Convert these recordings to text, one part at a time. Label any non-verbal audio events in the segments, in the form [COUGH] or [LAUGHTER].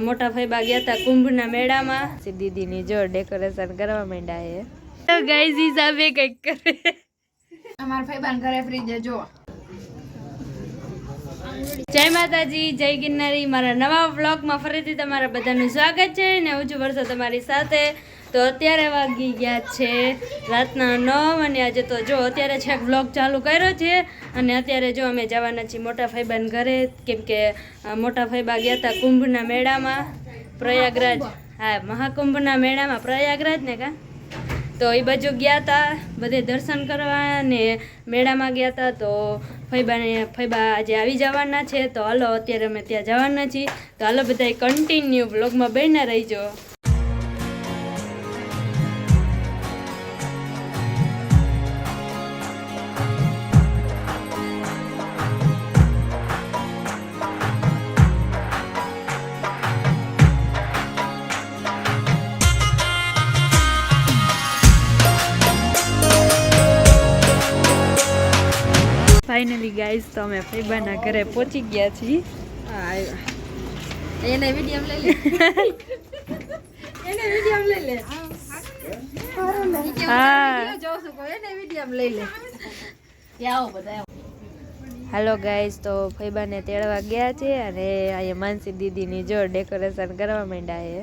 મોટા ભાઈબા ગયા હતા કુંભના મેળામાં. દીદીની જો ડેકોરેશન કરવા માંડ્યા છે. તો ગાઈઝ હિસાબે કંઈક કરે. અમારા ભાઈબાન ઘરે ફ્રીજ જો જય માતાજી જય ગિરનારી. મારા નવા વ્લોગમાં ફરીથી તમારા બધાનું સ્વાગત છે ને હું છું વર્ષો તમારી સાથે. તો અત્યારે વાગી ગયા છે રાતના નવ અને આજે તો જો અત્યારે છેક વ્લોગ ચાલુ કર્યો છે અને અત્યારે જો અમે જવાના છીએ મોટા ભાઈબાન ઘરે, કેમ કે મોટા ભાઈબા ગયા હતા કુંભના મેળામાં, પ્રયાગરાજ. હા, મહાકુંભના મેળામાં પ્રયાગરાજ ને કા? તો એ બાજુ ગયા હતા બધે દર્શન કરવા ને મેળામાં ગયા હતા તો ફૈબાને ફૈબા આજે આવી જવાના છે. તો હાલો, અત્યારે અમે ત્યાં જવાના છીએ. તો હાલો બધા કન્ટિન્યુ બ્લોગમાં બન્યા રહીજો. તો અમે ફૈબાના ઘરે પહોંચી ગયા છીએ. એને વીડિયો લઈ લે. [LAUGHS] એને વીડિયો લઈ લે. આવો આવો. હાલો ગાઈઝ તો ફૈબાને તેડવા ગયા છે અને અહીંયા માનસી દીદીની જો ડેકોરેશન કરવા માંડ્યા છે.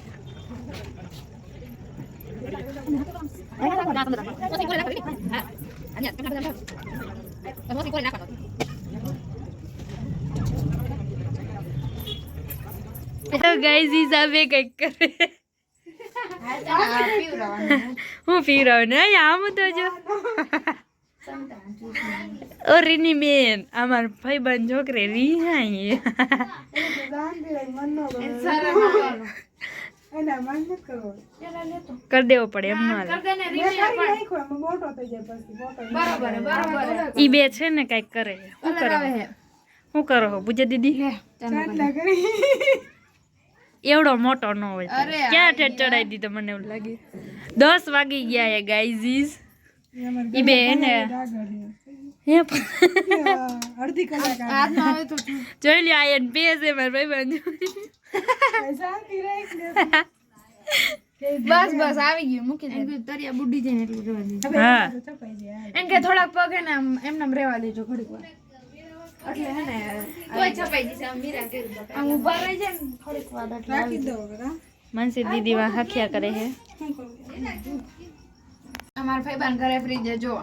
ગાઈઝ હિસાબે કંઈક કરે. હું પીવડાવ ને? આમ તો જો. ઓ રીની બેન અમાર ભાઈ બન છોકરે રીહાઈ કર દેવો પડે એમ ના હાલે. બરોબર બરોબર ઈ બે છે ને કંઈક કરે. શું કરે? શું કરો હો? પૂજા દીદી એવડો મોટો ન હોય ક્યાં ઠેઠ ચડાવી દીધો મને એવું લાગે? દસ વાગી ગયા એ ગાઈઝીસ. ઈ બે ને હે પણ હાથમાં આવે તો જોઈ લ્યો આયન બે છે મારા ભાઈ બસ બસ આવી ગયું. મૂકી દે. તરિયા બુડી જાય ને એટલું રહેવા દે. હા. એમ કે થોડાક પગ ને આમ એમને રહેવા દેજો ઘડીક વાર. એટલે હે ને તોય છપાઈ જશે આમ મીરા કરી આમ ઊભા રહી જાય ને થોડીક વાર એટલે આવી જાય. માનસી દીદી માં હખ્યા કરે છે. અમારા ભાઈબાન ઘરે ફ્રીજ જો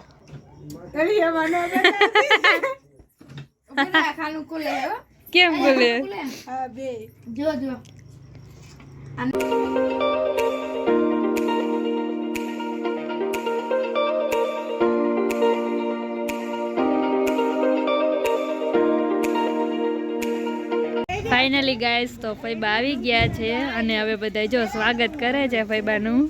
ખાનું ખુલે હે. હો. કેમ બોલે ખુલે. જો જો ફાઇનલી ગાઈસ તો ફૈબા આવી ગયા છે અને હવે બધા જો સ્વાગત કરે છે ફૈબાનું.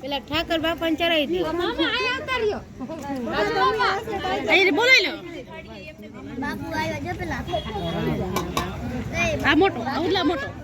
પેલા ઠાકર બાપા ને ચરાઈ દે બોલાઈ લો આ મોટો ઉલા મોટો.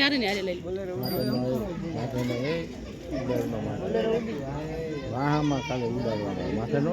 હોય ને તો પહેરાવે આ કંકુ ચાંદલો કરી નાખો વાહામાં કાલે ઉડાડવાનો નો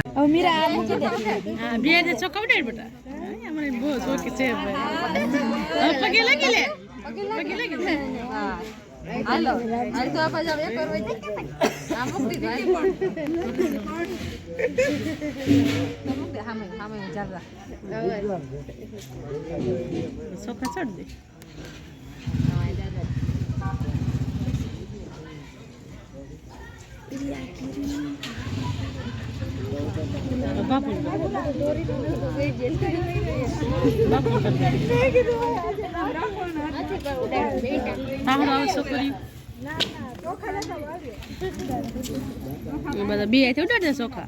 પડે ઠાકર રાખવાનું કરી દે, ઠાકર. કાનૂન, હા. હાલે, હાલે, હાલે, હાલે. હવે મીરા આ મૂકી દે હાલો હાલ તો આપણે જાવ એક વઈ જાય આ મૂકી દીધું હાલ તો મૂક દે સામે સામે જરા બધા બે હાથે ઉડાડે ચોખા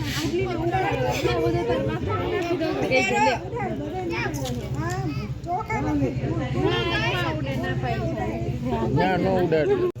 ના નો ઉડાડ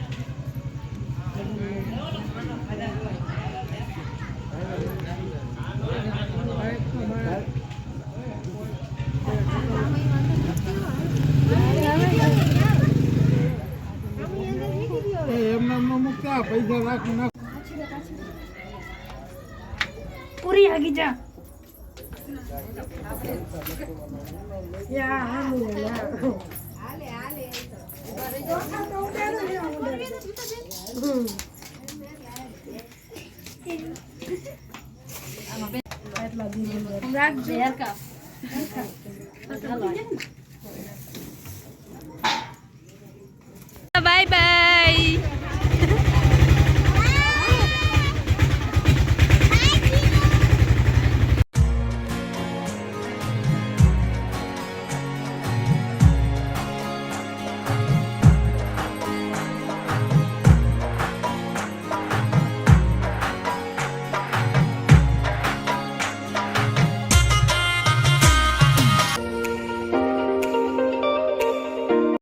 પૂરી આગી જા. રાખજો.